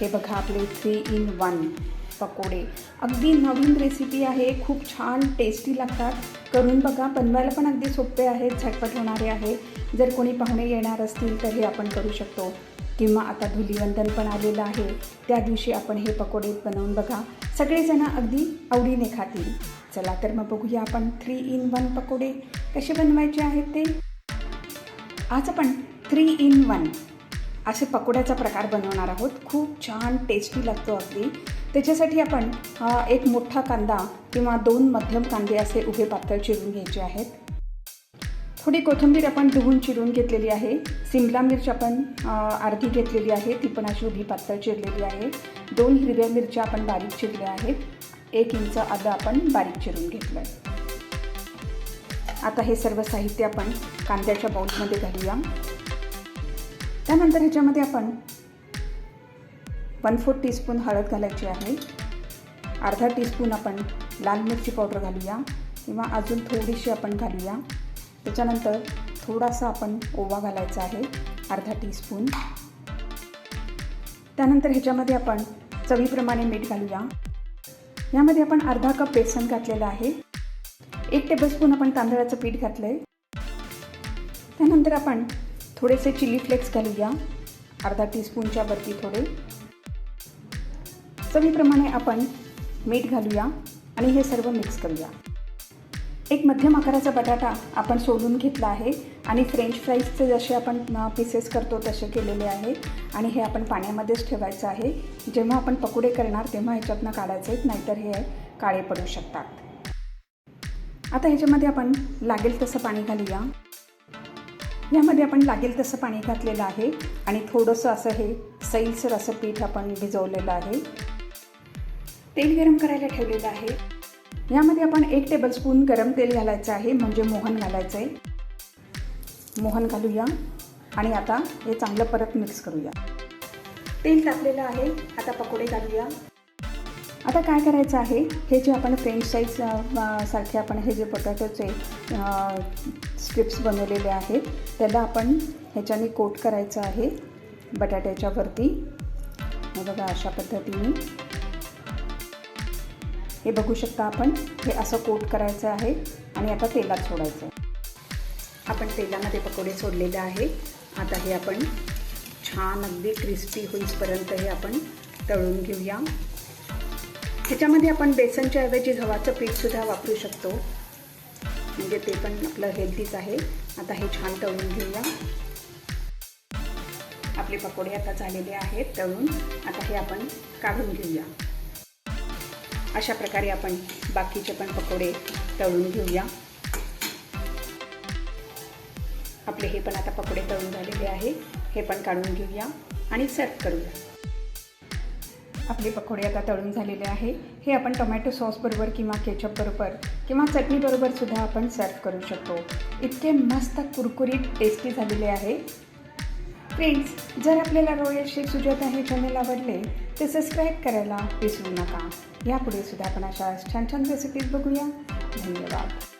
हे बघा आपले थ्री इन वन पकोडे. अगदी नवीन रेसिपी आहे खूप छान टेस्टी लागतात. करून बघा बनवायला पण अगदी सोपे आहेत झटपट होणारे आहे. जर कोणी पाहुणे येणार असतील तर हे आपण करू शकतो. किंवा आता धुलीवंदन पण आलेलं आहे त्या दिवशी आपण हे पकोडे बनवून बघा. सगळेजण अगदी आवडीने खातील. चला तर मग बघूया आपण थ्री इन वन पकोडे कसे बनवायचे आहेत ते. आज आपण थ्री इन वन असे पकोड्याचा प्रकार बनवणार आहोत. खूप छान टेस्टी लागतो अगदी. त्याच्यासाठी आपण एक मोठा कांदा किंवा दोन मध्यम कांदे असे उभे पातळ चिरून घ्यायचे आहेत. थोडी कोथिंबीर आपण धुवून चिरून घेतलेली आहे. सिमला मिरची आपण अर्धी घेतलेली आहे. ती पण अशी उभी पातळ चिरलेली आहे. दोन हिरव्या मिरच्या आपण बारीक चिरल्या आहेत. एक इंच आलं आपण बारीक चिरून घेतलं आहे आता हे सर्व साहित्य आपण कांद्याच्या बाऊलमध्ये घालूया. त्यानंतर ह्याच्यामध्ये आपण वन फोर्थ टीस्पून हळद घालायची आहे. अर्धा टीस्पून आपण लाल मिरची पावडर घालूया किंवा अजून थोडीशी आपण घालूया. त्याच्यानंतर थोडासा आपण ओवा घालायचा आहे अर्धा टीस्पून त्यानंतर ह्याच्यामध्ये आपण चवीप्रमाणे मीठ घालूया. यामध्ये आपण अर्धा कप बेसन घातलेलं आहे. एक टेबलस्पून आपण तांदळाचं पीठ घातलं आहे त्यानंतर आपण थोडेसे चिली फ्लेक्स घालूया. अर्धा टीस्पूनच्या वरती थोडे. चवीप्रमाणे आपण मीठ घालूया आणि हे सर्व मिक्स करूया. एक मध्यम आकाराचा बटाटा आपण सोलून घेतला आहे आणि फ्रेंच फ्राईजचे जसे आपण पीसेस करतो तसे केलेले आहे. आणि हे आपण पाण्यामध्येच ठेवायचं आहे. जेव्हा आपण पकोडे करणार तेव्हा ह्याच्यातनं काढायचे आहेत नाहीतर हे काळे पडू शकतात. आता ह्याच्यामध्ये आपण लागेल तसं पाणी घालूया. यामध्ये आपण लागेल तसं पाणी घातलेलं आहे आणि थोडंसं असं हे सैलसर असं पीठ आपण भिजवलेलं आहे. तेल गरम करायला ठेवलेलं आहे. यामध्ये आपण एक टेबलस्पून गरम तेल घालायचं आहे म्हणजे मोहन घालायचं आहे मोहन घालूया आणि आता हे चांगलं परत मिक्स करूया. तेल टाकलेलं आहे आता पकोडे घालूया. आता काय करायचं आहे? हे जे आपण फ्रेंच साईज सारखे आपण हे जे पोटॅटोचे स्ट्रिप्स बनवलेले आहेत त्याला आपण ह्याच्याने कोट करायचं आहे बटाट्याच्या वरती. बघा अशा पद्धतीने. हे बघू शकता आपण हे असं कोट करायचं आहे आणि आता तेलात सोडायचं आपण तेलामध्ये पकोडे सोडलेले आहे. आता हे आपण छान अगदी क्रिस्पी होईपर्यंत हे आपण तळून घेऊया. ह्याच्यामध्ये आपण बेसनच्या ऐवजी गव्हाचं पीठसुद्धा वापरू शकतो. म्हणजे ते पण आपलं हेल्दीच आहे. आता हे छान तळून घेऊया. आपले पकोडे आता झालेले आहेत तळून. आता हे आपण काढून घेऊया. अशा प्रकारे आपण बाकीचे पण पकोडे तळून घेऊया. आपले हे पण आता पकोडे तळून झालेले आहे. हे पण काढून घेऊया आणि सर्व करूया. आपले पकोडे आता तळून झालेले आहे. हे आपण टोमॅटो सॉसबरोबर किंवा केचपबरोबर किंवा चटणीबरोबरसुद्धा आपण सर्व करू शकतो. इतके मस्त कुरकुरीत टेस्टी झालेले आहे. फ्रेंड्स जर आपल्याला रॉयल शेफ सुजाता हे चॅनल आवडले तर सबस्क्राईब करायला विसरू नका. यापुढे सुद्धा आपण अशा छान छान रेसिपीज बघूया. धन्यवाद.